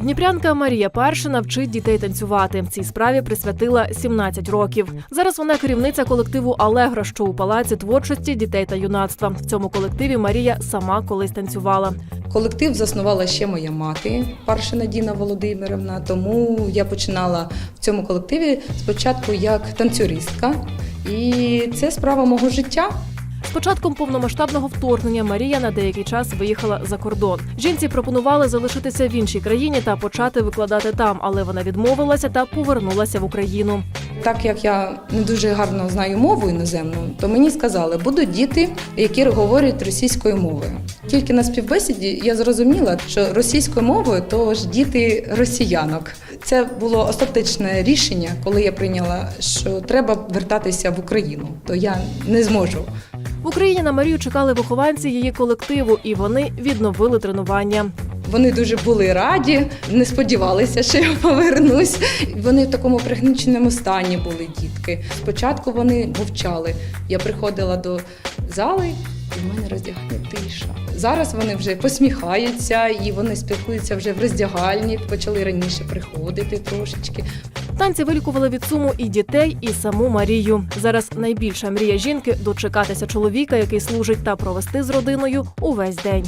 Дніпрянка Марія Паршина вчить дітей танцювати. Цій справі присвятила 17 років. Зараз вона керівниця колективу Алегра, що у палаці творчості дітей та юнацтва. В цьому колективі Марія сама колись танцювала. Колектив заснувала ще моя мати, Паршина Діна Володимирівна. Тому я починала в цьому колективі спочатку як танцюристка, і це справа мого життя. Початком повномасштабного вторгнення Марія на деякий час виїхала за кордон. Жінці пропонували залишитися в іншій країні та почати викладати там, але вона відмовилася та повернулася в Україну. Так як я не дуже гарно знаю мову іноземну, то мені сказали, будуть діти, які говорять російською мовою. Тільки на співбесіді я зрозуміла, що російською мовою то ж діти росіянок. Це було остаточне рішення, коли я прийняла, що треба вертатися в Україну, то я не зможу. В Україні на Марію чекали вихованці її колективу, і вони відновили тренування. Вони дуже були раді, не сподівалися, що я повернусь. Вони в такому пригніченому стані були дітки. Спочатку вони мовчали. Я приходила до зали, в мене роздягальня тиша. Зараз вони вже посміхаються і вони спілкуються вже в роздягальні. Почали раніше приходити трошечки. Танці вилікували від суму і дітей, і саму Марію. Зараз найбільша мрія жінки дочекатися чоловіка, який служить, та провести з родиною увесь день.